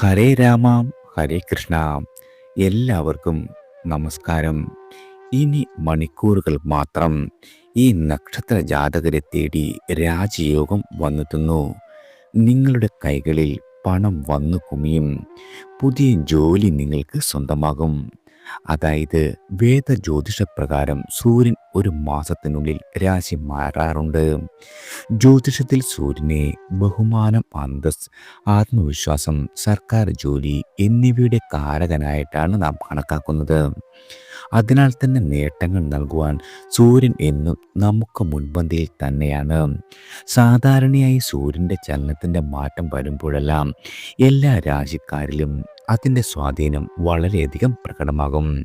ഹരേ രാമാം ഹരേ കൃഷ്ണ. എല്ലാവർക്കും നമസ്കാരം. ഇനി മണിക്കൂറുകൾ മാത്രം ഈ നക്ഷത്ര ജാതകരെ തേടി രാജയോഗം വന്നെത്തുന്നു. നിങ്ങളുടെ കൈകളിൽ പണം വന്നു കുമിയും. പുതിയ ജോലി നിങ്ങൾക്ക് സ്വന്തമാകും. അതായത് വേദ ജ്യോതിഷപ്രകാരം സൂര്യൻ ഒരു മാസത്തിനുള്ളിൽ രാശി മാറാറുണ്ട്. ജ്യോതിഷത്തിൽ സൂര്യനെ ബഹുമാനം അന്തസ് ആത്മവിശ്വാസം സർക്കാർ ജോലി എന്നിവയുടെ കാരകനായിട്ടാണ് നാം കണക്കാക്കുന്നത്. അതിനാൽ തന്നെ നേട്ടങ്ങൾ നൽകുവാൻ സൂര്യൻ എന്നും നമുക്ക് മുൻപന്തിയിൽ തന്നെയാണ്. സാധാരണയായി സൂര്യന്റെ ചലനത്തിന്റെ മാറ്റം വരുമ്പോഴെല്ലാം എല്ലാ രാശിക്കാരിലും അതിന്റെ സ്വാധീനം വളരെയധികം പ്രകടമാകും.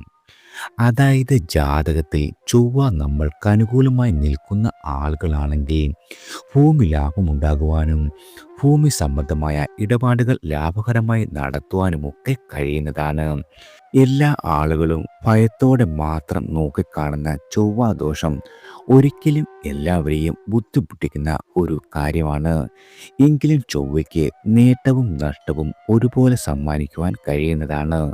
അതായത് ജാതകത്തിൽ ചൊവ്വ നമ്മൾക്ക് അനുകൂലമായി നിൽക്കുന്ന ആളുകളാണെങ്കിൽ ഭൂമി ലാഭമുണ്ടാകുവാനും ഭൂമി സംബന്ധമായ ഇടപാടുകൾ ലാഭകരമായി നടത്തുവാനുമൊക്കെ കഴിയുന്നതാണ്. എല്ലാ ആളുകളും ഭയത്തോടെ മാത്രം നോക്കിക്കാണുന്ന ചൊവ്വാദോഷം ഒരിക്കലും എല്ലാവരെയും ബുദ്ധിമുട്ടിക്കുന്ന ഒരു കാര്യമാണ്. എങ്കിലും ചൊവ്വയ്ക്ക് നേട്ടവും നഷ്ടവും ഒരുപോലെ സമ്മാനിക്കുവാൻ കഴിയുന്നതാണ്.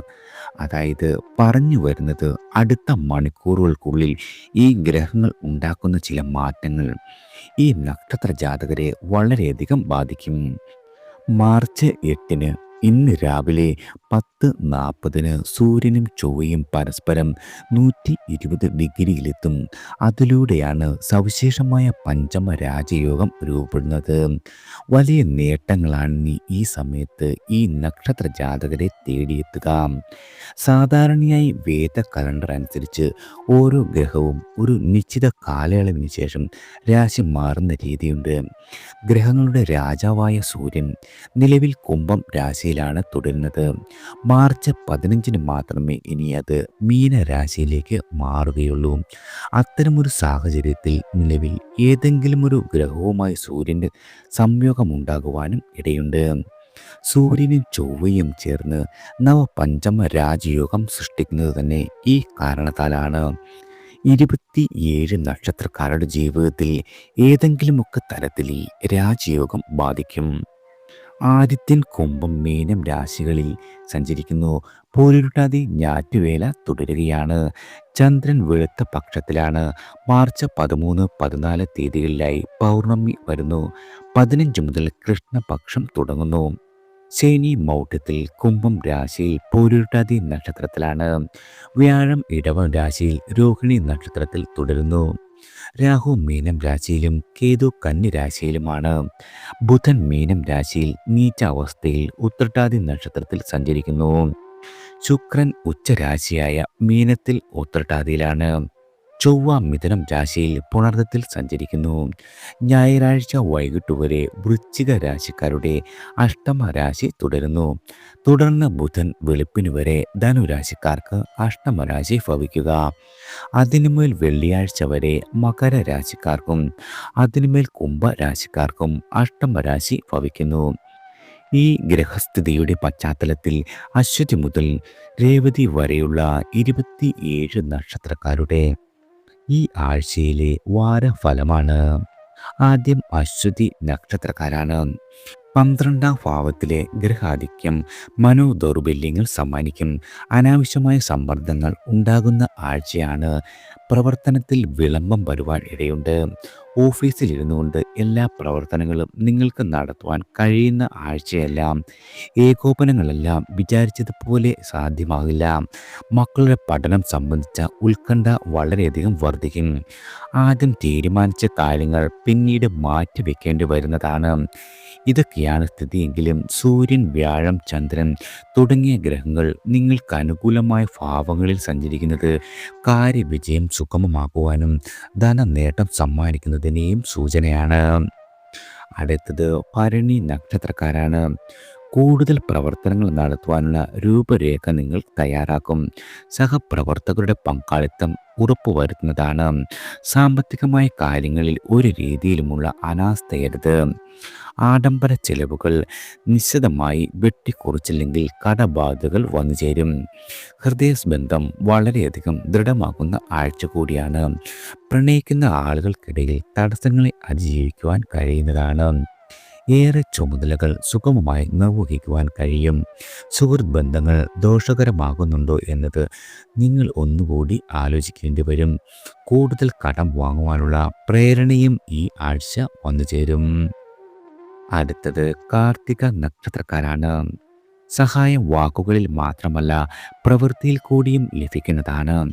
അതായത് പറഞ്ഞു വരുന്നത് അടുത്ത മണിക്കൂറുകൾക്കുള്ളിൽ ഈ ഗ്രഹങ്ങൾ ഉണ്ടാക്കുന്ന ചില മാറ്റങ്ങൾ. ഈ നക്ഷത്ര ജാതകരെ വളരെയധികം ബാധിക്കും. മാർച്ച് എട്ടിന് ഇന്ന് രാവിലെ പത്ത് നാൽപ്പതിന് സൂര്യനും ചൊവ്വയും പരസ്പരം നൂറ്റി ഇരുപത് ഡിഗ്രിയിലെത്തും. അതിലൂടെയാണ് സവിശേഷമായ പഞ്ചമ രാജയോഗം രൂപപ്പെടുന്നത്. വലിയ നേട്ടങ്ങളാണ് ഈ സമയത്ത് ഈ നക്ഷത്ര ജാതകരെ തേടിയെത്തുക. സാധാരണയായി വേദ കലണ്ടർ അനുസരിച്ച് ഓരോ ഗ്രഹവും ഒരു നിശ്ചിത കാലയളവിന് ശേഷം രാശി മാറുന്ന രീതിയുണ്ട്. ഗ്രഹങ്ങളുടെ രാജാവായ സൂര്യൻ നിലവിൽ കുംഭം രാശിയിലാണ് തുടരുന്നത്. മാർച്ച് പതിനഞ്ചിന് മാത്രമേ ഇനി അത് മീനരാശിയിലേക്ക് മാറുകയുള്ളൂ. അത്തരമൊരു സാഹചര്യത്തിൽ നിലവിൽ ഏതെങ്കിലും ഒരു ഗ്രഹവുമായി സൂര്യന്റെ സംയോഗമുണ്ടാകുവാനും ഇടയുണ്ട്. സൂര്യനും ചൊവ്വയും ചേർന്ന് നവപഞ്ചമ രാജയോഗം സൃഷ്ടിക്കുന്നത് തന്നെ ഈ കാരണത്താലാണ്. ഇരുപത്തിയേഴ് നക്ഷത്രക്കാരുടെ ജീവിതത്തിൽ ഏതെങ്കിലുമൊക്കെ തരത്തിൽ രാജയോഗം ബാധിക്കും. ആദിത്യൻ കുംഭം മീനം രാശികളിൽ സഞ്ചരിക്കുന്നു. പോരുരുട്ടാതി ഞാറ്റുവേല തുടരുകയാണ്. ചന്ദ്രൻ വെളുത്ത പക്ഷത്തിലാണ്. മാർച്ച് പതിമൂന്ന് പതിനാല് തീയതികളിലായി പൗർണമി വരുന്നു. പതിനഞ്ച് മുതൽ കൃഷ്ണപക്ഷം തുടങ്ങുന്നു. ശനി മൗഢ്യത്തിൽ കുംഭം രാശിയിൽ പോരുരുട്ടാതി നക്ഷത്രത്തിലാണ്. വ്യാഴം ഇടവം രാശിയിൽ രോഹിണി നക്ഷത്രത്തിൽ തുടരുന്നു. രാഹു മീനം രാശിയിലും കേതു കന്നി രാശിയിലുമാണ്. ബുധൻ മീനം രാശിയിൽ നീച്ച അവസ്ഥയിൽ ഉത്രട്ടാതി നക്ഷത്രത്തിൽ സഞ്ചരിക്കുന്നു. ശുക്രൻ ഉച്ചരാശിയായ മീനത്തിൽ ഉത്രട്ടാതിയിലാണ്. ചൊവ്വ മിഥുനം രാശിയിൽ പുണർത്തത്തിൽ സഞ്ചരിക്കുന്നു. ഞായറാഴ്ച വൈകിട്ട് വരെ വൃശ്ചിക രാശിക്കാരുടെ അഷ്ടമ രാശി തുടരുന്നു. തുടർന്ന് ബുധൻ വെളുപ്പിന് വരെ ധനുരാശിക്കാർക്ക് അഷ്ടമരാശി ഭവിക്കുക. അതിനുമേൽ വെള്ളിയാഴ്ച വരെ മകര രാശിക്കാർക്കും അതിനുമേൽ കുംഭരാശിക്കാർക്കും അഷ്ടമരാശി ഭവിക്കുന്നു. ഈ ഗ്രഹസ്ഥിതിയുടെ പശ്ചാത്തലത്തിൽ അശ്വതി മുതൽ രേവതി വരെയുള്ള ഇരുപത്തിയേഴ് നക്ഷത്രക്കാരുടെ ഈ ആഴ്ചയിലെ വാരഫലമാണ്. ആദ്യം അശ്വതി നക്ഷത്രക്കാരാണ്. പന്ത്രണ്ടാം ഭാവത്തിലെ ഗ്രഹാധിക്യം മനോദൗർബല്യങ്ങൾ സമ്മാനിക്കും. അനാവശ്യമായ സമ്മർദ്ദങ്ങൾ ഉണ്ടാകുന്ന ആഴ്ചയാണ്. പ്രവർത്തനത്തിൽ വിളംബം വരുവാൻ ഇടയുണ്ട്. ഓഫീസിൽ ഇരുന്നുകൊണ്ട് എല്ലാ പ്രവർത്തനങ്ങളും നിങ്ങൾക്ക് നടത്തുവാൻ കഴിയുന്ന ആഴ്ചയെല്ലാം ഏകോപനങ്ങളെല്ലാം വിചാരിച്ചതുപോലെ സാധ്യമാകില്ല. മക്കളുടെ പഠനം സംബന്ധിച്ച ഉത്കണ്ഠ വളരെയധികം വർദ്ധിക്കും. ആദ്യം തീരുമാനിച്ച കാര്യങ്ങൾ പിന്നീട് മാറ്റിവെക്കേണ്ടി വരുന്നതാണ്. ഇതൊക്കെയാണ് സ്ഥിതിയെങ്കിലും സൂര്യൻ വ്യാഴം ചന്ദ്രൻ തുടങ്ങിയ ഗ്രഹങ്ങൾ നിങ്ങൾക്ക് അനുകൂലമായ ഭാവങ്ങളിൽ സഞ്ചരിക്കുന്നത് കാര്യവിജയം സുഗമമാക്കുവാനും ധനനേട്ടം സമ്മാനിക്കുന്നതിനെയും സൂചനയാണ്. അടുത്തത് ഭരണി നക്ഷത്രക്കാരാണ്. കൂടുതൽ പ്രവർത്തനങ്ങൾ നടത്തുവാനുള്ള രൂപരേഖ നിങ്ങൾ തയ്യാറാക്കും. സഹപ്രവർത്തകരുടെ പങ്കാളിത്തം ഉറപ്പുവരുത്തുന്നതാണ്. സാമ്പത്തികമായ കാര്യങ്ങളിൽ ഒരു രീതിയിലുമുള്ള അനാസ്ഥയരുത്. ആഡംബര ചെലവുകൾ നിശ്ചിതമായി വെട്ടിക്കുറിച്ചില്ലെങ്കിൽ കടബാധകൾ വന്നു ചേരും ഹൃദയസ്ബന്ധം വളരെയധികം ദൃഢമാകുന്ന ആഴ്ച കൂടിയാണ്. പ്രണയിക്കുന്ന ആളുകൾക്കിടയിൽ തടസ്സങ്ങളെ അതിജീവിക്കുവാൻ കഴിയുന്നതാണ്. ഏറെ ചുമതലകൾ സുഗമമായി നിർവഹിക്കുവാൻ കഴിയും. സുഹൃത്ത് ബന്ധങ്ങൾ ദോഷകരമാകുന്നുണ്ടോ എന്നത് നിങ്ങൾ ഒന്നുകൂടി ആലോചിക്കേണ്ടി വരും. കൂടുതൽ കടം വാങ്ങുവാനുള്ള പ്രേരണയും ഈ ആഴ്ച വന്നു ചേരും അടുത്തത് കാർത്തിക നക്ഷത്രക്കാരാണ്. സഹായം വാക്കുകളിൽ മാത്രമല്ല പ്രവൃത്തിയിൽ കൂടിയും ലഭിക്കുന്നതാണ്.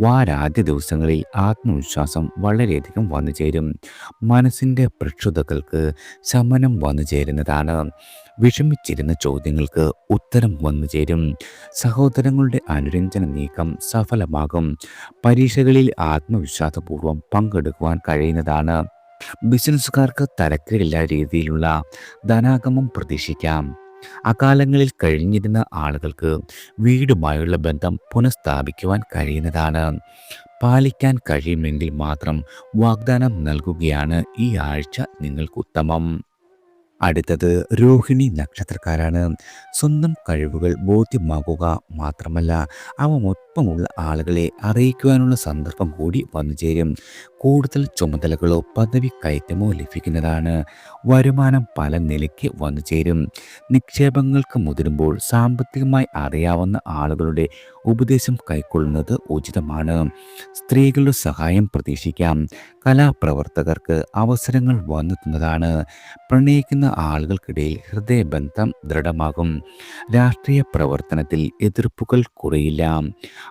വാരാദ്യ ദിവസങ്ങളിൽ ആത്മവിശ്വാസം വളരെയധികം വന്നു ചേരും. മനസ്സിന്റെ പ്രക്ഷുതകൾക്ക് ശമനം വന്നു ചേരുന്നതാണ്. വിഷമിച്ചിരുന്ന ചോദ്യങ്ങൾക്ക് ഉത്തരം വന്നു ചേരും. സഹോദരങ്ങളുടെ അനുരഞ്ജന നീക്കം സഫലമാകും. പരീക്ഷകളിൽ ആത്മവിശ്വാസപൂർവം പങ്കെടുക്കുവാൻ കഴിയുന്നതാണ്. ബിസിനസ്സുകാർക്ക് തരക്കേടില്ലാത്ത രീതിയിലുള്ള ധനാഗമം പ്രതീക്ഷിക്കാം. അകാലങ്ങളിൽ കഴിഞ്ഞിരുന്ന ആളുകൾക്ക് വീടുമായുള്ള ബന്ധം പുനഃസ്ഥാപിക്കുവാൻ കഴിയുന്നതാണ്. പാലിക്കാൻ കഴിയുമെങ്കിൽ മാത്രം വാഗ്ദാനം നൽകുകയാണ് ഈ ആഴ്ച നിങ്ങൾക്ക് ഉത്തമം. അടുത്തത് രോഹിണി നക്ഷത്രക്കാരാണ്. സ്വന്തം കഴിവുകൾ ബോധ്യമാകുക മാത്രമല്ല അവ മൊത്തമുള്ള ആളുകളെ അറിയിക്കുവാനുള്ള സന്ദർഭം കൂടി വന്നു ചേരും കൂടുതൽ ചുമതലകളോ പദവി കയറ്റമോ ലഭിക്കുന്നതാണ്. വരുമാനം പല നിലയ്ക്ക് വന്നു ചേരും. നിക്ഷേപങ്ങൾക്ക് മുതിരുമ്പോൾ സാമ്പത്തികമായി അറിയാവുന്ന ആളുകളുടെ ഉപദേശം കൈക്കൊള്ളുന്നത് ഉചിതമാണ്. സ്ത്രീകളുടെ സഹായം പ്രതീക്ഷിക്കാം. കലാപ്രവർത്തകർക്ക് അവസരങ്ങൾ വന്നെത്തുന്നതാണ് പ്രണയിക്കുന്ന ആളുകൾക്കിടയിൽ ഹൃദയബന്ധം ദൃഢമാകും. രാഷ്ട്രീയ പ്രവർത്തനത്തിൽ എതിർപ്പുകൾ കുറയില്ല.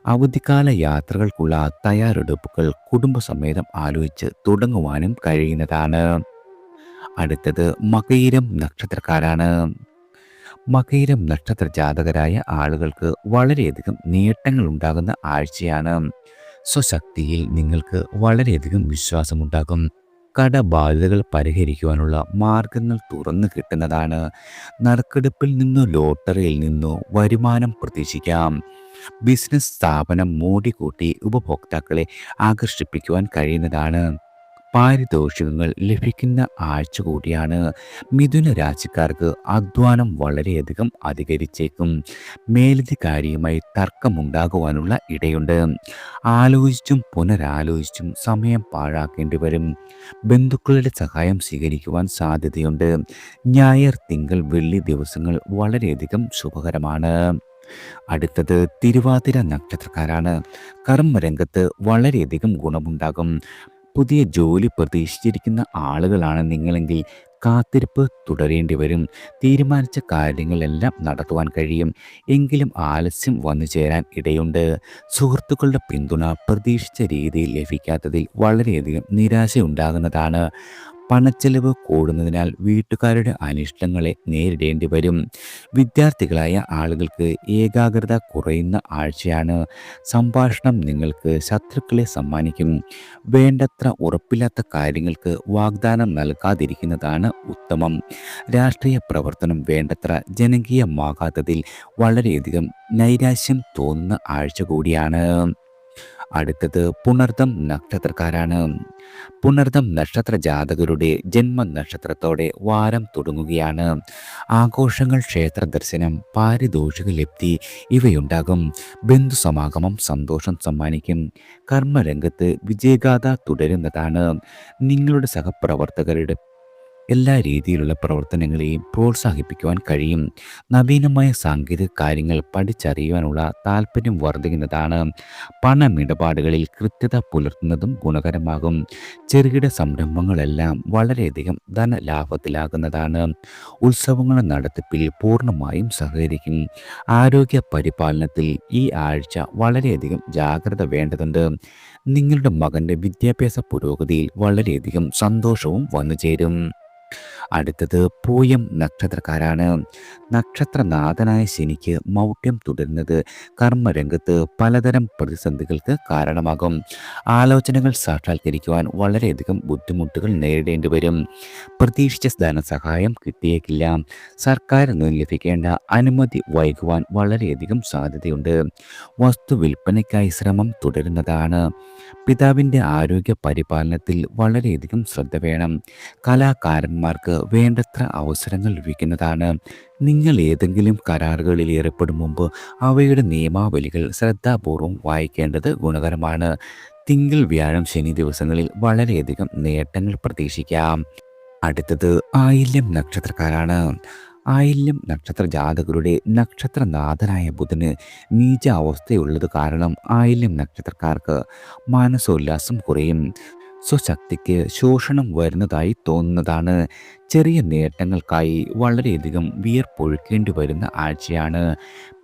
അവധിക്കാല യാത്രകൾക്കുള്ള തയ്യാറെടുപ്പുകൾ കുടുംബസമേതം ആലോചിച്ച് തുടങ്ങുവാനും കഴിയുന്നതാണ്. അടുത്തത് മകയിരം നക്ഷത്രക്കാരാണ്. മകയിരം നക്ഷത്ര ജാതകരായ ആളുകൾക്ക് വളരെയധികം നേട്ടങ്ങൾ ഉണ്ടാകുന്ന ആഴ്ചയാണ്. സ്വശക്തിയിൽ നിങ്ങൾക്ക് വളരെയധികം വിശ്വാസമുണ്ടാകും. കടബാധ്യതകൾ പരിഹരിക്കുവാനുള്ള മാർഗങ്ങൾ തുറന്നു കിട്ടുന്നതാണ്. നറുക്കെടുപ്പിൽ നിന്നോ ലോട്ടറിയിൽ നിന്നോ വരുമാനം പ്രതീക്ഷിക്കാം. ബിസിനസ് സ്ഥാപനം മൂടിക്കൂട്ടി ഉപഭോക്താക്കളെ ആകർഷിപ്പിക്കുവാൻ കഴിയുന്നതാണ്. പാരിതോഷികങ്ങൾ ലഭിക്കുന്ന ആഴ്ച കൂടിയാണ്. മിഥുന രാശിക്കാർക്ക് അധ്വാനം വളരെയധികം അധികരിച്ചേക്കും. മേലധികാരിയുമായി തർക്കമുണ്ടാകുവാനുള്ള ഇടയുണ്ട്. ആലോചിച്ചും പുനരാലോചിച്ചും സമയം പാഴാക്കേണ്ടി വരും. ബന്ധുക്കളുടെ സഹായം സ്വീകരിക്കുവാൻ സാധ്യതയുണ്ട്. ഞായർ തിങ്കൾ വെള്ളി ദിവസങ്ങൾ വളരെയധികം ശുഭകരമാണ്. അടുത്തത് തിരുവാതിര നക്ഷത്രക്കാരാണ്. കർമ്മരംഗത്ത് വളരെയധികം ഗുണമുണ്ടാകും. പുതിയ ജോലി പ്രതീക്ഷിച്ചിരിക്കുന്ന ആളുകളാണ് നിങ്ങളെങ്കിൽ കാത്തിരിപ്പ് തുടരേണ്ടി വരും. തീരുമാനിച്ച കാര്യങ്ങളെല്ലാം നടത്തുവാൻ കഴിയും. എങ്കിലും ആലസ്യം വന്നു ചേരാൻ ഇടയുണ്ട്. സുഹൃത്തുക്കളുടെ പിന്തുണ പ്രതീക്ഷിച്ച രീതിയിൽ ലഭിക്കാത്തതിൽ വളരെയധികം നിരാശയുണ്ടാകുന്നതാണ്. പണച്ചെലവ് കൂടുന്നതിനാൽ വീട്ടുകാരുടെ അനിഷ്ടങ്ങളെ നേരിടേണ്ടി വരും. വിദ്യാർത്ഥികളായ ആളുകൾക്ക് ഏകാഗ്രത കുറയുന്ന ആഴ്ചയാണ്. സംഭാഷണം നിങ്ങൾക്ക് ശത്രുക്കളെ സമ്മാനിക്കും. വേണ്ടത്ര ഉറപ്പില്ലാത്ത കാര്യങ്ങൾക്ക് വാഗ്ദാനം നൽകാതിരിക്കുന്നതാണ് ഉത്തമം. രാഷ്ട്രീയ പ്രവർത്തനം വേണ്ടത്ര ജനകീയമാകാത്തതിൽ വളരെയധികം നൈരാശ്യം തോന്നുന്ന ആഴ്ച കൂടിയാണ്. അടുത്തത് പുണർദം നക്ഷത്രക്കാരാണ്. പുണർദം നക്ഷത്ര ജാതകരുടെ ജന്മ നക്ഷത്രത്തോടെ വാരം തുടങ്ങുകയാണ്. ആഘോഷങ്ങൾ ക്ഷേത്ര ദർശനം പാരിതോഷിക ലബ്ധി ഇവയുണ്ടാകും. ബന്ധുസമാഗമം സന്തോഷം സമ്മാനിക്കും. കർമ്മരംഗത്ത് വിജയഗാഥ തുടരുന്നതാണ്. നിങ്ങളുടെ സഹപ്രവർത്തകരുടെ എല്ലാ രീതിയിലുള്ള പ്രവർത്തനങ്ങളെയും പ്രോത്സാഹിപ്പിക്കുവാൻ കഴിയും. നവീനമായ സാങ്കേതിക കാര്യങ്ങൾ പഠിച്ചറിയുവാനുള്ള താല്പര്യം വർദ്ധിക്കുന്നതാണ്. പണമിടപാടുകളിൽ കൃത്യത പുലർത്തുന്നതും ഗുണകരമാകും. ചെറുകിട സംരംഭങ്ങളെല്ലാം വളരെയധികം ധനലാഭത്തിലാകുന്നതാണ്. ഉത്സവങ്ങളുടെ നടത്തിപ്പിൽ പൂർണമായും സഹകരിക്കും. ആരോഗ്യ പരിപാലനത്തിൽ ഈ ആഴ്ച വളരെയധികം ജാഗ്രത വേണ്ടതുണ്ട്. നിങ്ങളുടെ മകന്റെ വിദ്യാഭ്യാസ പുരോഗതിയിൽ വളരെയധികം സന്തോഷവും വന്നു ചേരും അടുത്തത് പൂയം നക്ഷത്രക്കാരാണ്. നക്ഷത്രനാഥനായ ശനിക്ക് മൗഢ്യം തുടരുന്നത് കർമ്മരംഗത്ത് പലതരം പ്രതിസന്ധികൾക്ക് കാരണമാകും. ആലോചനകൾ സാക്ഷാത്കരിക്കുവാൻ വളരെയധികം ബുദ്ധിമുട്ടുകൾ നേരിടേണ്ടി വരും. പ്രതീക്ഷിച്ച ധനസഹായം കിട്ടിയേക്കില്ല. സർക്കാർ നിന്ന് ലഭിക്കേണ്ട അനുമതി വൈകുവാൻ വളരെയധികം സാധ്യതയുണ്ട്. വസ്തു വിൽപ്പനയ്ക്കായി ശ്രമം തുടരുന്നതാണ്. പിതാവിന്റെ ആരോഗ്യ പരിപാലനത്തിൽ വളരെയധികം ശ്രദ്ധ വേണം. കലാകാരന്മാർക്ക് വേണ്ടത്ര അവസരങ്ങൾ ലഭിക്കുന്നതാണ്. നിങ്ങൾ ഏതെങ്കിലും കരാറുകളിൽ ഏർപ്പെടും മുമ്പ് അവയുടെ നിയമാവലികൾ ശ്രദ്ധാപൂർവം വായിക്കേണ്ടത് ഗുണകരമാണ്. തിങ്കൾ വ്യാഴം ശനി ദിവസങ്ങളിൽ വളരെയധികം നേട്ടങ്ങൾ പ്രതീക്ഷിക്കാം. അടുത്തത് ആയില്യം നക്ഷത്രക്കാരാണ്. ആയില്യം നക്ഷത്ര ജാതകരുടെ നക്ഷത്രനാഥനായ ബുധന് നീച അവസ്ഥയുള്ളത് കാരണം ആയില്യം നക്ഷത്രക്കാർക്ക് മാനസോല്ലാസം കുറയും. സ്വശക്തിക്ക് ശോഷണം വരുന്നതായി തോന്നുന്നതാണ്. ചെറിയ നേട്ടങ്ങൾക്കായി വളരെയധികം വിയർപ്പൊഴുക്കേണ്ടി വരുന്ന ആഴ്ചയാണ്.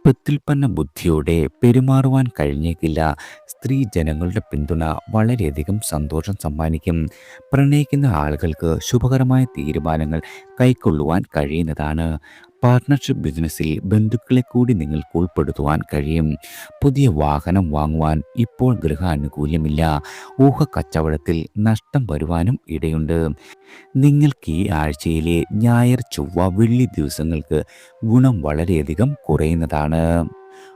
പ്രത്യുൽപ്പന്ന ബുദ്ധിയോടെ പെരുമാറുവാൻ കഴിഞ്ഞേക്കില്ല. സ്ത്രീ ജനങ്ങളുടെ പിന്തുണ വളരെയധികം സന്തോഷം സമ്മാനിക്കും. പ്രണയിക്കുന്ന ആളുകൾക്ക് ശുഭകരമായ തീരുമാനങ്ങൾ കൈക്കൊള്ളുവാൻ കഴിയുന്നതാണ്. പാർട്ട്ണർഷിപ്പ് ബിസിനസ്സിൽ ബന്ധുക്കളെ കൂടി നിങ്ങൾക്ക് ഉൾപ്പെടുത്തുവാൻ കഴിയും. പുതിയ വാഹനം വാങ്ങുവാൻ ഇപ്പോൾ ഗൃഹാനുകൂല്യമില്ല. ഊഹ കച്ചവടത്തിൽ നഷ്ടം വരുവാനും ഇടയുണ്ട്. നിങ്ങൾക്ക് ഈ ആഴ്ചയിലെ ഞായർ ചൊവ്വ വെള്ളി ദിവസങ്ങൾക്ക് ഗുണം വളരെയധികം കുറയുന്നതാണ്.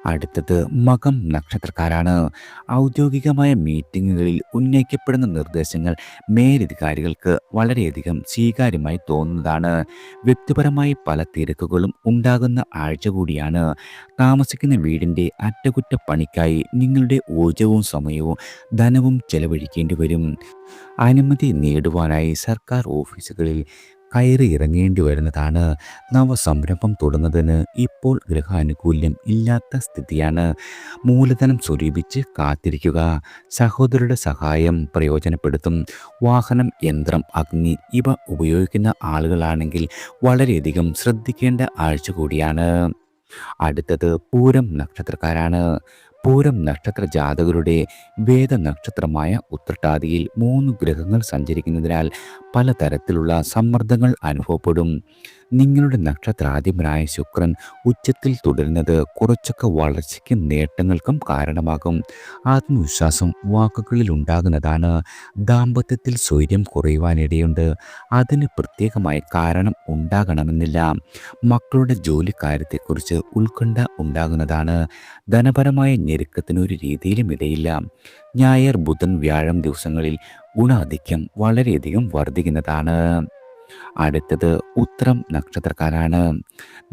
അടുത്തത് മകം നക്ഷത്രക്കാരാണ്. ഔദ്യോഗികമായ മീറ്റിങ്ങുകളിൽ ഉന്നയിക്കപ്പെടുന്ന നിർദ്ദേശങ്ങൾ മേലധികാരികൾക്ക് വളരെയധികം സ്വീകാര്യമായി തോന്നുന്നതാണ്. വ്യക്തിപരമായി പല തിരക്കുകളും ഉണ്ടാകുന്ന ആഴ്ച കൂടിയാണ്. താമസിക്കുന്ന വീടിന്റെ അറ്റകുറ്റപ്പണിക്കായി നിങ്ങളുടെ ഊർജവും സമയവും ധനവും ചെലവഴിക്കേണ്ടി വരും. അനുമതി നേടുവാനായി സർക്കാർ ഓഫീസുകളിൽ കയറി ഇറങ്ങേണ്ടി വരുന്നതാണ്. നവസംരംഭം തുടങ്ങുന്നതിന് ഇപ്പോൾ ഗൃഹാനുകൂല്യം ഇല്ലാത്ത സ്ഥിതിയാണ്. മൂലധനം സ്വരൂപിച്ച് കാത്തിരിക്കുക സഹോദരരുടെ സഹായം പ്രയോജനപ്പെടുത്തും വാഹനം യന്ത്രം അഗ്നി ഇവ ഉപയോഗിക്കുന്ന ആളുകളാണെങ്കിൽ വളരെയധികം ശ്രദ്ധിക്കേണ്ട ആഴ്ച കൂടിയാണ്. അടുത്തത് പൂരം നക്ഷത്രക്കാരാണ്. പൂരം നക്ഷത്ര ജാതകരുടെ വേദനക്ഷത്രമായ ഉത്രട്ടാതിയിൽ മൂന്ന് ഗ്രഹങ്ങൾ സഞ്ചരിക്കുന്നതിനാൽ പലതരത്തിലുള്ള സമ്മർദ്ദങ്ങൾ അനുഭവപ്പെടും. നിങ്ങളുടെ നക്ഷത്രാധിപനായ ശുക്രൻ ഉച്ചത്തിൽ തുടരുന്നത് കുറച്ചൊക്കെ വളർച്ചയ്ക്കും നേട്ടങ്ങൾക്കും കാരണമാകും. ആത്മവിശ്വാസം വാക്കുകളിൽ ഉണ്ടാകുന്നതാണ്. ദാമ്പത്യത്തിൽ സ്വൈര്യം കുറയുവാനിടയുണ്ട് അതിന് പ്രത്യേകമായ കാരണം ഉണ്ടാകണമെന്നില്ല. മക്കളുടെ ജോലിക്കാര്യത്തെക്കുറിച്ച് ഉത്കണ്ഠ ഉണ്ടാകുന്നതാണ്. ധനപരമായ ഞെരുക്കത്തിനൊരു രീതിയിലും ഇടയില്ല. ഞായർ ബുധൻ വ്യാഴം ദിവസങ്ങളിൽ ഗുണാധിക്യം വളരെയധികം വർദ്ധിക്കുന്നതാണ്. അടുത്തത് ഉത്രം നക്ഷത്രക്കാരാണ്.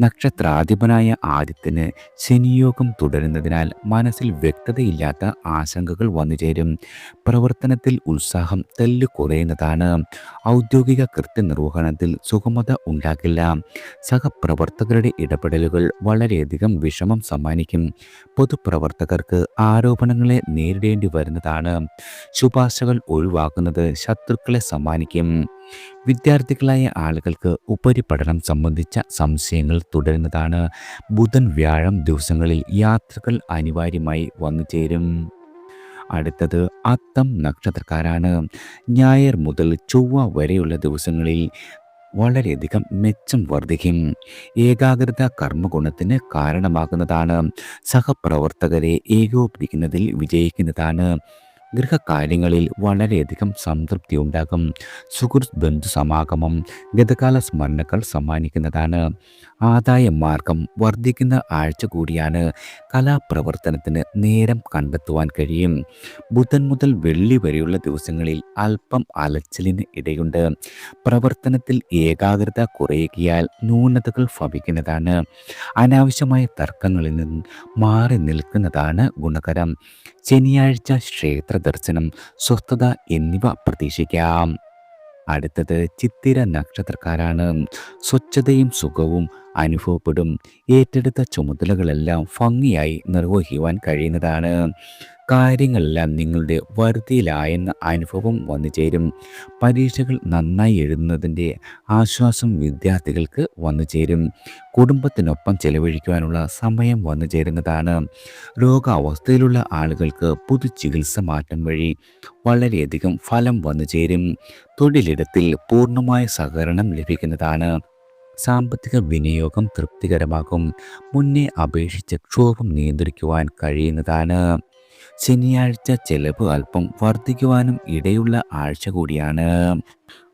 നക്ഷത്രാധിപനായ ആദിത്യന് ശനിയോഗം തുടരുന്നതിനാൽ മനസ്സിൽ വ്യക്തതയില്ലാത്ത ആശങ്കകൾ വന്നുചേരും പ്രവർത്തനത്തിൽ ഉത്സാഹം തെല്ല് കുറയുന്നതാണ്. ഔദ്യോഗിക കൃത്യനിർവഹണത്തിൽ സുഗമത ഉണ്ടാകില്ല. സഹപ്രവർത്തകരുടെ ഇടപെടലുകൾ വളരെയധികം വിഷമം സമ്മാനിക്കും. പൊതുപ്രവർത്തകർക്ക് ആരോപണങ്ങളെ നേരിടേണ്ടി വരുന്നതാണ്. ശുപാർശകൾ ഒഴിവാക്കുന്നത് ശത്രുക്കളെ സമ്മാനിക്കും. വിദ്യാർത്ഥികളായ ആളുകൾക്ക് ഉപരിപഠനം സംബന്ധിച്ച സംശയങ്ങൾ തുടരുന്നതാണ്. ബുധൻ വ്യാഴം ദിവസങ്ങളിൽ യാത്രകൾ അനിവാര്യമായി വന്നു ചേരും. അടുത്തത് അത്തം നക്ഷത്രക്കാരാണ്. ഞായർ മുതൽ ചൊവ്വ വരെയുള്ള ദിവസങ്ങളിൽ വളരെയധികം മെച്ചം വർദ്ധിക്കും. ഏകാഗ്രത കർമ്മഗുണത്തിന് കാരണമാകുന്നതാണ്. സഹപ്രവർത്തകരെ ഏകോപിപ്പിക്കുന്നതിൽ വിജയിക്കുന്നതാണ്. ഗൃഹകാര്യങ്ങളിൽ വളരെയധികം സംതൃപ്തി ഉണ്ടാകും. സുഹൃത്ത് ബന്ധു സമാഗമം ഗതകാല സ്മരണകൾ സമ്മാനിക്കുന്നതാണ്. ആദായ മാർഗം വർദ്ധിക്കുന്ന ആഴ്ച കൂടിയാണ് കലാപ്രവർത്തനത്തിന് നേരം കണ്ടെത്തുവാൻ കഴിയും. ബുധൻ മുതൽ വെള്ളി വരെയുള്ള ദിവസങ്ങളിൽ അല്പം അലച്ചിലിന് ഇടയുണ്ട്. പ്രവർത്തനത്തിൽ ഏകാഗ്രത കുറയുകയാൽ ന്യൂനതകൾ ഭവിക്കുന്നതാണ്. അനാവശ്യമായ തർക്കങ്ങളിൽ നിന്ന് മാറി നിൽക്കുന്നതാണ് ഗുണകരം. ശനിയാഴ്ച ക്ഷേത്ര ദർശനം സ്വസ്ഥത എന്നിവ പ്രതീക്ഷിക്കാം. അടുത്തത് ചിത്തിര നക്ഷത്രക്കാരാണ്. സ്വച്ഛതയും സുഖവും അനുഭവപ്പെടും. ഏറ്റെടുത്ത ചുമതലകളെല്ലാം ഭംഗിയായി നിർവഹിക്കുവാൻ കഴിയുന്നതാണ്. കാര്യങ്ങളെല്ലാം നിങ്ങളുടെ വരുതിയിലായെന്ന അനുഭവം വന്നു ചേരും. പരീക്ഷകൾ നന്നായി എഴുതുന്നതിന്റെ ആശ്വാസം വിദ്യാർത്ഥികൾക്ക് വന്നു ചേരും. കുടുംബത്തിനൊപ്പം ചെലവഴിക്കുവാനുള്ള സമയം വന്നു ചേരുന്നതാണ്. രോഗാവസ്ഥയിലുള്ള ആളുകൾക്ക് പുതു ചികിത്സ മാറ്റം വഴി വളരെയധികം ഫലം വന്നു ചേരും. തൊഴിലിടത്തിൽ പൂർണമായ സഹകരണം ലഭിക്കുന്നതാണ്. സാമ്പത്തിക വിനിയോഗം തൃപ്തികരമാകും. മുന്നേ അപേക്ഷിച്ച് ക്ഷോഭം നിയന്ത്രിക്കുവാൻ കഴിയുന്നതാണ്. ശനിയാഴ്ച ചെലവ് അല്പം വർദ്ധിക്കുവാനും ഇടയുള്ള ആഴ്ച കൂടിയാണ്.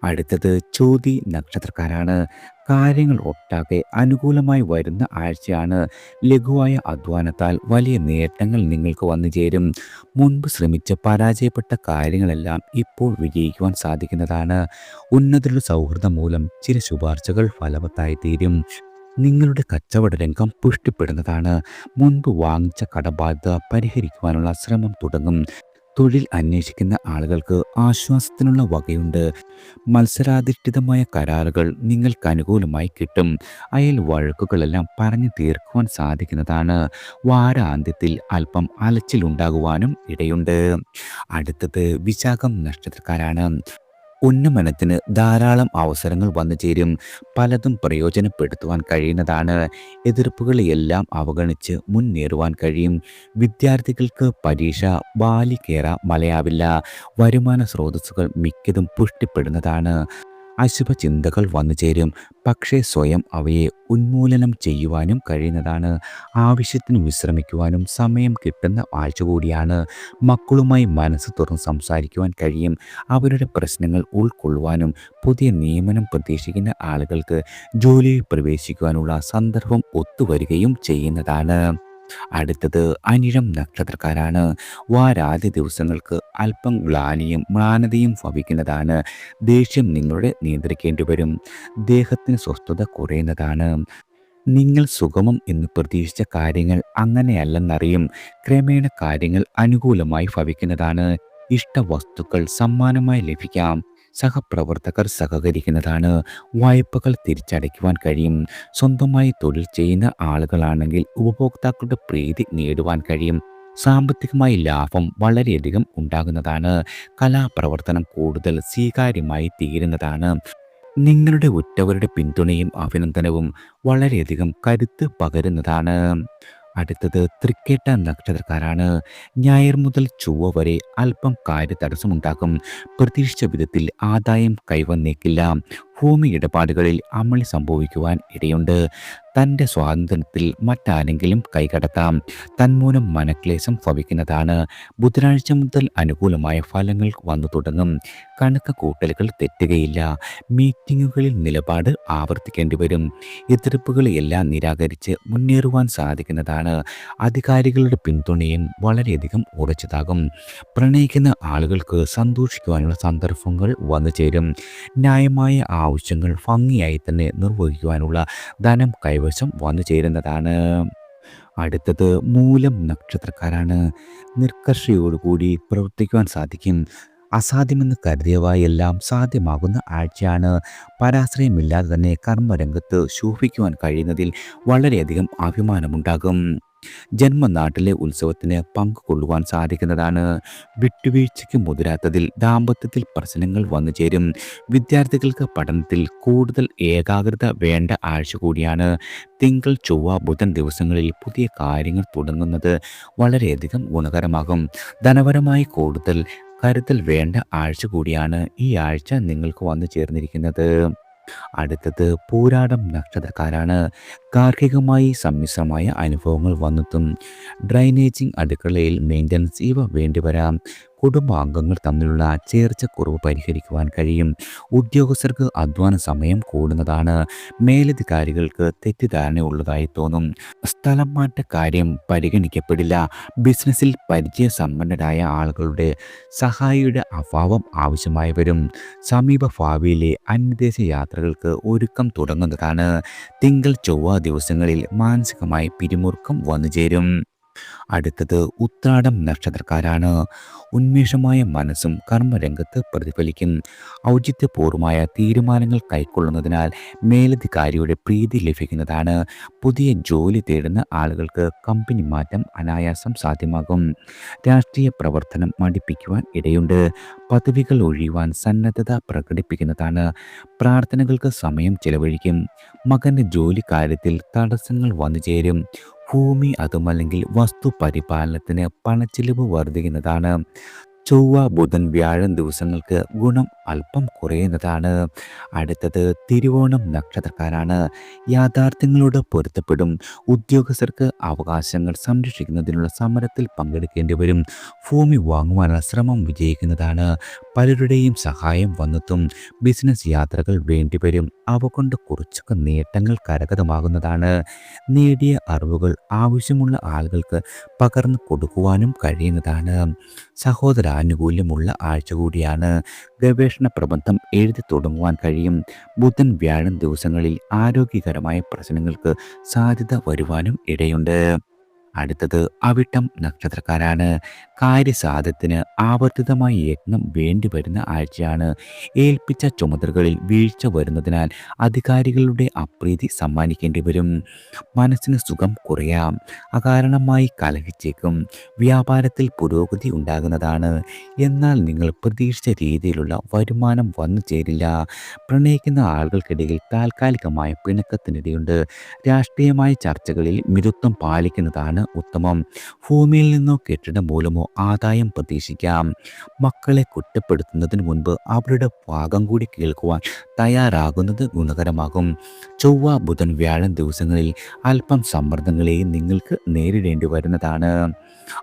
അടുത്തത് ചോതി നക്ഷത്രക്കാരാണ്. കാര്യങ്ങൾ ഒട്ടാകെ അനുകൂലമായി വരുന്ന ആഴ്ചയാണ് ലഘുവായ അധ്വാനത്താൽ വലിയ നേട്ടങ്ങൾ നിങ്ങൾക്ക് വന്നു ചേരും. മുൻപ് ശ്രമിച്ച് പരാജയപ്പെട്ട കാര്യങ്ങളെല്ലാം ഇപ്പോൾ വിജയിക്കുവാൻ സാധിക്കുന്നതാണ്. ഉന്നതരുടെ സൗഹൃദം മൂലം ചില ശുപാർശകൾ ഫലവത്തായി തീരും. നിങ്ങളുടെ കച്ചവട രംഗം പുഷ്ടിപ്പെടുന്നതാണ്. മുൻപ് വാങ്ങിച്ച കടബാധ്യത പരിഹരിക്കുവാനുള്ള ശ്രമം തുടങ്ങും. തൊഴിൽ അന്വേഷിക്കുന്ന ആളുകൾക്ക് ആശ്വാസത്തിനുള്ള വകയുണ്ട്. മത്സരാധിഷ്ഠിതമായ കരാറുകൾ നിങ്ങൾക്ക് അനുകൂലമായി കിട്ടും. അയൽ വഴക്കുകളെല്ലാം പറഞ്ഞു തീർക്കുവാൻ സാധിക്കുന്നതാണ്. വാരാന്ത്യത്തിൽ അല്പം അലച്ചിലുണ്ടാകുവാനും ഇടയുണ്ട്. അടുത്തത് വിശാഖം നക്ഷത്രക്കാരാണ്. ഉന്നമനത്തിന് ധാരാളം അവസരങ്ങൾ വന്നു ചേരും. പലതും പ്രയോജനപ്പെടുത്തുവാൻ കഴിയുന്നതാണ്. എതിർപ്പുകളെയെല്ലാം അവഗണിച്ച് മുന്നേറുവാൻ കഴിയും. വിദ്യാർത്ഥികൾക്ക് പരീക്ഷ ബാലികേറ മലയാവില്ല. വരുമാന സ്രോതസ്സുകൾ മിക്കതും പുഷ്ടിപ്പെടുന്നതാണ്. അശുഭചിന്തകൾ വന്നു ചേരും. പക്ഷേ സ്വയം അവയെ ഉന്മൂലനം ചെയ്യുവാനും കഴിയുന്നതാണ്. ആവശ്യത്തിന് വിശ്രമിക്കുവാനും സമയം കിട്ടുന്ന ആഴ്ച കൂടിയാണ്. മക്കളുമായി മനസ്സ് തുറന്ന് സംസാരിക്കുവാൻ കഴിയും. അവരുടെ പ്രശ്നങ്ങൾ ഉൾക്കൊള്ളുവാനും പുതിയ നിയമനം പ്രതീക്ഷിക്കുന്ന ആളുകൾക്ക് ജോലിയിൽ പ്രവേശിക്കുവാനുള്ള സന്ദർഭം ഒത്തുവരികയും ചെയ്യുന്നതാണ്. അടുത്തത് അനിഴം നക്ഷത്രക്കാരാണ്. വാരാദ്യ ദിവസങ്ങൾക്ക് അല്പം ഗ്ലാനിയും മ്ലാനതയും ഭവിക്കുന്നതാണ്. ദേഷ്യം നിങ്ങളുടെ നിയന്ത്രിക്കേണ്ടി വരും. ദേഹത്തിന് സ്വസ്ഥത കുറയുന്നതാണ്. നിങ്ങൾ സുഗമം എന്ന് പ്രതീക്ഷിച്ച കാര്യങ്ങൾ അങ്ങനെയല്ലെന്നറിയും. ക്രമേണ കാര്യങ്ങൾ അനുകൂലമായി ഭവിക്കുന്നതാണ്. ഇഷ്ടവസ്തുക്കൾ സമ്മാനമായി ലഭിക്കാം. സഹപ്രവർത്തകർ സഹകരിക്കുന്നതാണ്. വായ്പകൾ തിരിച്ചടയ്ക്കുവാൻ കഴിയും. സ്വന്തമായി തൊഴിൽ ചെയ്യുന്ന ആളുകളാണെങ്കിൽ ഉപഭോക്താക്കളുടെ പ്രീതി നേടുവാൻ കഴിയും. സാമ്പത്തികമായി ലാഭം വളരെയധികം ഉണ്ടാകുന്നതാണ്. കലാപ്രവർത്തനം കൂടുതൽ സ്വീകാര്യമായി തീരുന്നതാണ്. നിങ്ങളുടെ ഉറ്റവരുടെ പിന്തുണയും അഭിനന്ദനവും വളരെയധികം കരുത്ത് പകരുന്നതാണ്. അടുത്തത് തൃക്കേട്ട നക്ഷത്രക്കാരാണ് ഞായർ മുതൽ ചൊവ്വ വരെ അല്പം കാര്യ തടസ്സമുണ്ടാകും. പ്രതീക്ഷിച്ച വിധത്തിൽ ആദായം കൈവന്നേക്കില്ല. ഭൂമി ഇടപാടുകളിൽ അമളി സംഭവിക്കുവാൻ ഇടയുണ്ട്. തന്റെ സ്വാതന്ത്ര്യത്തിൽ മറ്റാരെങ്കിലും കൈകടത്താം. തന്മൂലം മനക്ലേശം ഭവിക്കുന്നതാണ്. ബുധനാഴ്ച മുതൽ അനുകൂലമായ ഫലങ്ങൾ വന്നു തുടങ്ങും. കണക്ക് കൂട്ടലുകൾ തെറ്റുകയില്ല. മീറ്റിങ്ങുകളിൽ നിലപാട് ആവർത്തിക്കേണ്ടി വരും. എതിർപ്പുകളെല്ലാം നിരാകരിച്ച് മുന്നേറുവാൻ സാധിക്കുന്നതാണ്. അധികാരികളുടെ പിന്തുണയും വളരെയധികം ഉറച്ചതാകും. പ്രണയിക്കുന്ന ആളുകൾക്ക് സന്തോഷിക്കുവാനുള്ള സന്ദർഭങ്ങൾ വന്നു ചേരും ന്യായമായ ആവശ്യങ്ങൾ ഭംഗിയായി തന്നെ നിർവഹിക്കുവാനുള്ള ധനം കൈവശം വന്നു ചേരുന്നതാണ്. അടുത്തത് മൂലം നക്ഷത്രക്കാരാണ്. നിർക്കർഷയോടുകൂടി പ്രവർത്തിക്കുവാൻ സാധിക്കും. അസാധ്യമെന്ന് കരുതിയവയെല്ലാം സാധ്യമാകുന്ന ആഴ്ചയാണ്. പരാശ്രയമില്ലാതെ തന്നെ കർമ്മരംഗത്ത് ശോഭിക്കുവാൻ കഴിയുന്നതിൽ വളരെയധികം അഭിമാനമുണ്ടാകും. ജന്മനാട്ടിലെ ഉത്സവത്തിന് പങ്കുകൊള്ളുവാൻ സാധിക്കുന്നതാണ്. വിട്ടുവീഴ്ചയ്ക്ക് മുതിരാത്തതിൽ ദാമ്പത്യത്തിൽ പ്രശ്നങ്ങൾ വന്നു ചേരും. വിദ്യാർത്ഥികൾക്ക് പഠനത്തിൽ കൂടുതൽ ഏകാഗ്രത വേണ്ട ആഴ്ച കൂടിയാണ്. തിങ്കൾ ചൊവ്വ ബുധൻ ദിവസങ്ങളിൽ പുതിയ കാര്യങ്ങൾ തുടങ്ങുന്നത് വളരെയധികം ഗുണകരമാകും. ധനപരമായി കൂടുതൽ കരുതൽ വേണ്ട ആഴ്ച കൂടിയാണ് ഈ ആഴ്ച നിങ്ങൾക്ക് വന്നു ചേർന്നിരിക്കുന്നത്. അടുത്തത് പൂരാടം നക്ഷത്രക്കാരാണ്. ഗാർഹികമായി സമ്മിശ്രമായ അനുഭവങ്ങൾ വന്നെത്തും. ഡ്രൈനേജിങ് അടുക്കളയിൽ മെയിന്റനൻസ് ഇവ വേണ്ടിവരാം. കുടുംബാംഗങ്ങൾ തമ്മിലുള്ള ചേർച്ചക്കുറവ് പരിഹരിക്കുവാൻ കഴിയും. ഉദ്യോഗസ്ഥർക്ക് അധ്വാന സമയം കൂടുന്നതാണ് മേലധികാരികൾക്ക് തെറ്റിദ്ധാരണ ഉള്ളതായി തോന്നും. സ്ഥലം മാറ്റ കാര്യം പരിഗണിക്കപ്പെടില്ല. ബിസിനസ്സിൽ പരിചയസമ്പന്നരായ ആളുകളുടെ സഹായിയുടെ അഭാവം ആവശ്യമായി വരും. സമീപ ഭാവിയിലെ അന്യദേശ യാത്രകൾക്ക് ഒരുക്കം തുടങ്ങുന്നതാണ്. തിങ്കൾ ചൊവ്വ ദിവസങ്ങളിൽ മാനസികമായി പിരിമുറുക്കം വന്നുചേരും. അടുത്തത് ഉത്രാടം നക്ഷത്രക്കാരാണ്. ഉന്മേഷമായ മനസ്സും കർമ്മരംഗത്ത് പ്രതിഫലിക്കും. ഔചിത്യപൂർവമായ തീരുമാനങ്ങൾ കൈക്കൊള്ളുന്നതിനാൽ മേലധികാരിയുടെ പ്രീതി ലഭിക്കുന്നതാണ്. പുതിയ ജോലി തേടുന്ന ആളുകൾക്ക് കമ്പനി മാറ്റം അനായാസം സാധ്യമാകും. രാഷ്ട്രീയ പ്രവർത്തനം മടിപ്പിക്കുവാൻ ഇടയുണ്ട്. പദവികൾ ഒഴിയുവാൻ സന്നദ്ധത പ്രകടിപ്പിക്കുന്നതാണ്. പ്രാർത്ഥനകൾക്ക് സമയം ചെലവഴിക്കും. മകന്റെ ജോലി കാര്യത്തിൽ തടസ്സങ്ങൾ വന്നു ചേരും ഭൂമി അതുമല്ലെങ്കിൽ വസ്തു പരിപാലനത്തിന് പണച്ചിലവ് വർദ്ധിക്കുന്നതാണ്. ചൊവ്വ ബുധൻ വ്യാഴം ദിവസങ്ങൾക്ക് ഗുണം അല്പം കുറയുന്നതാണ്. അടുത്തത് തിരുവോണം നക്ഷത്രക്കാരാണ്. യാഥാർത്ഥ്യങ്ങളോട് പൊരുത്തപ്പെടും. ഉദ്യോഗസ്ഥർക്ക് അവകാശങ്ങൾ സംരക്ഷിക്കുന്നതിനുള്ള സമരത്തിൽ പങ്കെടുക്കേണ്ടി വരും. ഭൂമി വാങ്ങുവാനുള്ള ശ്രമം വിജയിക്കുന്നതാണ്. പലരുടെയും സഹായം വന്നെത്തും. ബിസിനസ് യാത്രകൾ വേണ്ടിവരും. അവ കൊണ്ട് കുറച്ചൊക്കെ നേട്ടങ്ങൾ കരകതമാകുന്നതാണ് നേടിയ അറിവുകൾ ആവശ്യമുള്ള ആളുകൾക്ക് പകർന്നു കൊടുക്കുവാനും കഴിയുന്നതാണ്. സഹോദരാനുകൂല്യമുള്ള ആഴ്ച കൂടിയാണ് ഗവേഷണ പ്രബന്ധം എഴുതി തുടങ്ങുവാൻ കഴിയും. ബുധൻ വ്യാഴം ദിവസങ്ങളിൽ ആരോഗ്യകരമായ പ്രശ്നങ്ങൾക്ക് സാധ്യത വരുവാനും ഇടയുണ്ട്. അടുത്തത് അവിട്ടം നക്ഷത്രക്കാരാണ്. കാര്യസാധ്യത്തിന് ആവർത്തിതമായി യത്നം വേണ്ടിവരുന്ന ആഴ്ചയാണ്. ഏൽപ്പിച്ച ചുമതലകളിൽ വീഴ്ച വരുന്നതിനാൽ അധികാരികളുടെ അപ്രീതി സമ്മാനിക്കേണ്ടി വരും മനസ്സിന് സുഖം കുറയാം. അകാരണമായി കലഹിച്ചേക്കും. വ്യാപാരത്തിൽ പുരോഗതി ഉണ്ടാകുന്നതാണ്. എന്നാൽ നിങ്ങൾ പ്രതീക്ഷിച്ച രീതിയിലുള്ള വരുമാനം വന്നു ചേരില്ല. പ്രണയിക്കുന്ന ആളുകൾക്കിടയിൽ താൽക്കാലികമായ പിണക്കത്തിനിടയുണ്ട്. രാഷ്ട്രീയമായ ചർച്ചകളിൽ മിതത്വം പാലിക്കുന്നതാണ് ഉത്തമം. ഭൂമിയിൽ നിന്നോ കെട്ടിടം മൂലമോ ആദായം പ്രതീക്ഷിക്കാം. മക്കളെ കുറ്റപ്പെടുത്തുന്നതിന് മുൻപ് അവരുടെ ഭാഗം കൂടി കേൾക്കുവാൻ തയ്യാറാകുന്നത് ഗുണകരമാകും. ചൊവ്വ ബുധൻ വ്യാഴം ദിവസങ്ങളിൽ അല്പം സമ്മർദ്ദങ്ങളെയും നിങ്ങൾക്ക് നേരിടേണ്ടി വരുന്നതാണ്.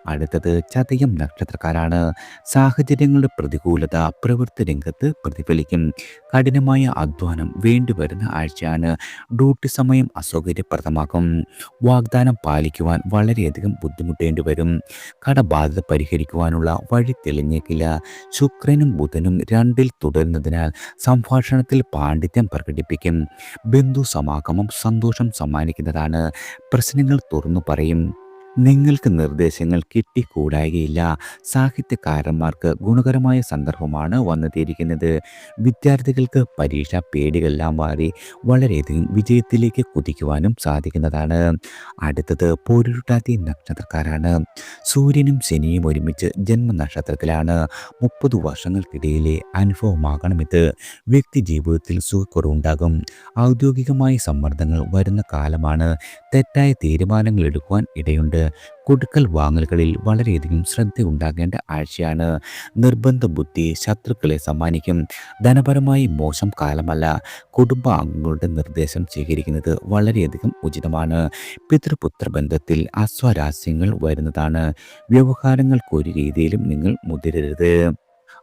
അടുത്തത് ചതയം നക്ഷത്രക്കാരാണ്. സാഹചര്യങ്ങളുടെ പ്രതികൂലത പ്രവൃത്തി രംഗത്ത് പ്രതിഫലിക്കും. കഠിനമായ അധ്വാനം വേണ്ടിവരുന്ന ആഴ്ചയാണ്. ഡ്യൂട്ടി സമയം അസൗകര്യപ്രദമാക്കും വാഗ്ദാനം പാലിക്കുവാൻ വളരെയധികം ബുദ്ധിമുട്ടേണ്ടി വരും. കടബാധ്യത പരിഹരിക്കുവാനുള്ള വഴി തെളിഞ്ഞേക്കില്ല. ശുക്രനും ബുധനും രണ്ടിൽ തുടരുന്നതിനാൽ സംഭാഷണത്തിൽ പാണ്ഡിത്യം പ്രകടിപ്പിക്കും. ബന്ധു സമാഗമം സന്തോഷം സമ്മാനിക്കുന്നതാണ്. പ്രശ്നങ്ങൾ തുറന്നു പറയും. നിങ്ങൾക്ക് നിർദ്ദേശങ്ങൾ കിട്ടിക്കൂടായികയില്ല. സാഹിത്യകാരന്മാർക്ക് ഗുണകരമായ സന്ദർഭമാണ് വന്നെത്തിയിരിക്കുന്നത്. വിദ്യാർത്ഥികൾക്ക് പരീക്ഷാ പേടികളെല്ലാം മാറി വളരെയധികം വിജയത്തിലേക്ക് കുതിക്കുവാനും സാധിക്കുന്നതാണ്. അടുത്തത് പോരുരുട്ടാത്തി നക്ഷത്രക്കാരാണ്. സൂര്യനും ശനിയും ഒരുമിച്ച് ജന്മനക്ഷത്രത്തിലാണ്. മുപ്പത് വർഷങ്ങൾക്കിടയിലെ അനുഭവമാകണമിത്. വ്യക്തി ജീവിതത്തിൽ സുഖക്കുറവുണ്ടാകും. ഔദ്യോഗികമായ സമ്മർദ്ദങ്ങൾ വരുന്ന കാലമാണ്. തെറ്റായ തീരുമാനങ്ങൾ എടുക്കുവാൻ ഇടയുണ്ട്. കൊടുക്കൽ വാങ്ങലുകളിൽ വളരെയധികം ശ്രദ്ധ ഉണ്ടാകേണ്ട ആഴ്ചയാണ്. നിർബന്ധ ബുദ്ധി ശത്രുക്കളെ സമ്മാനിക്കും. ധനപരമായി മോശം കാലമല്ല. കുടുംബ അംഗങ്ങളുടെ നിർദ്ദേശം സ്വീകരിക്കുന്നത് വളരെയധികം ഉചിതമാണ്. പിതൃപുത്ര ബന്ധത്തിൽ അസ്വരാസ്യങ്ങൾ വരുന്നതാണ്. വ്യവഹാരങ്ങൾക്ക് ഒരു രീതിയിലും നിങ്ങൾ മുതിരരുത്.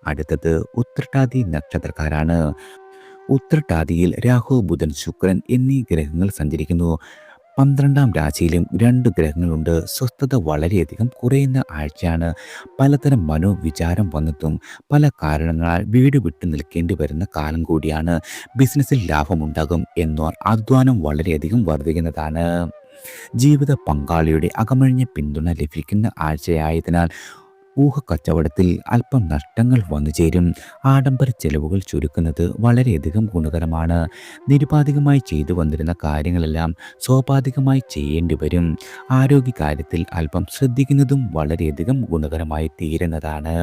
അടുത്തത് ഉത്രട്ടാതി നക്ഷത്രക്കാരാണ്. ഉത്രട്ടാതിയിൽ രാഹു ബുധൻ ശുക്രൻ എന്നീ ഗ്രഹങ്ങൾ സഞ്ചരിക്കുന്നു. പന്ത്രണ്ടാം രാശിയിലും രണ്ട് ഗ്രഹങ്ങളുണ്ട്. സ്വസ്ഥത വളരെയധികം കുറയുന്ന ആഴ്ചയാണ്. പലതരം മനോവിചാരം വന്നെത്തും പല കാരണങ്ങളാൽ വീട് വിട്ടു നിൽക്കേണ്ടി വരുന്ന കാലം കൂടിയാണ്. ബിസിനസ്സിൽ ലാഭമുണ്ടാകും എന്നോർ അധ്വാനം വളരെയധികം വർദ്ധിക്കുന്നതാണ്. ജീവിത പങ്കാളിയുടെ അകമഴിഞ്ഞ പിന്തുണ ലഭിക്കുന്ന ആഴ്ചയായതിനാൽ ഊഹക്കച്ചവടത്തിൽ അല്പം നഷ്ടങ്ങൾ വന്നു ചേരും. ആഡംബര ചെലവുകൾ ചുരുക്കുന്നത് വളരെയധികം ഗുണകരമാണ്. നിരുപാധികമായി ചെയ്തു വന്നിരുന്ന കാര്യങ്ങളെല്ലാം സ്വാഭാവികമായി ചെയ്യേണ്ടി വരും. ആരോഗ്യകാര്യത്തിൽ അല്പം ശ്രദ്ധിക്കുന്നതും വളരെയധികം ഗുണകരമായി തീരുന്നതാണ്.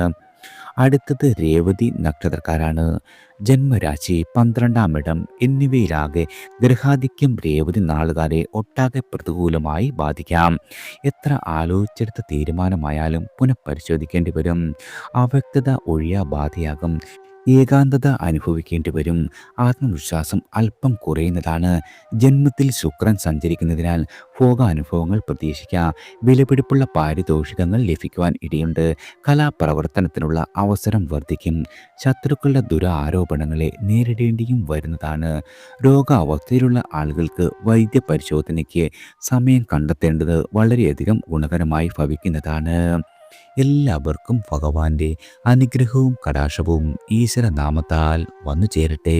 അടുത്തത് രേവതി നക്ഷത്രക്കാരാണ്. ജന്മരാശി പന്ത്രണ്ടാം ഇടം എന്നിവയിലാകെ ഗ്രഹാധിക്യം രേവതി നാളുകാരെ ഒട്ടാകെ പ്രതികൂലമായി ബാധിക്കാം. എത്ര ആലോചിച്ചെടുത്ത തീരുമാനമായാലും പുനഃപരിശോധിക്കേണ്ടി വരും. അവ്യക്തത ഒഴിയാ ബാധയാകും. ഏകാന്തത അനുഭവിക്കേണ്ടി വരും. ആത്മവിശ്വാസം അല്പം കുറയുന്നതാണ്. ജന്മത്തിൽ ശുക്രൻ സഞ്ചരിക്കുന്നതിനാൽ ഭോഗാനുഭവങ്ങൾ പ്രതീക്ഷിക്കാം. വിലപിടിപ്പുള്ള പാരിതോഷികങ്ങൾ ലഭിക്കുവാൻ ഇടയുണ്ട്. കലാപ്രവർത്തനത്തിനുള്ള അവസരം വർദ്ധിക്കും. ശത്രുക്കളുടെ ദുരാരോപണങ്ങളെ നേരിടേണ്ടിയും വരുന്നതാണ്. രോഗാവസ്ഥയിലുള്ള ആളുകൾക്ക് വൈദ്യ പരിശോധനയ്ക്ക് സമയം കണ്ടെത്തേണ്ടത് വളരെയധികം ഗുണകരമായി ഭവിക്കുന്നതാണ്. എല്ലാവർക്കും ഭഗവാന്റെ അനുഗ്രഹവും കടാശവും ഈശ്വരനാമത്താൽ വന്നു ചേരട്ടെ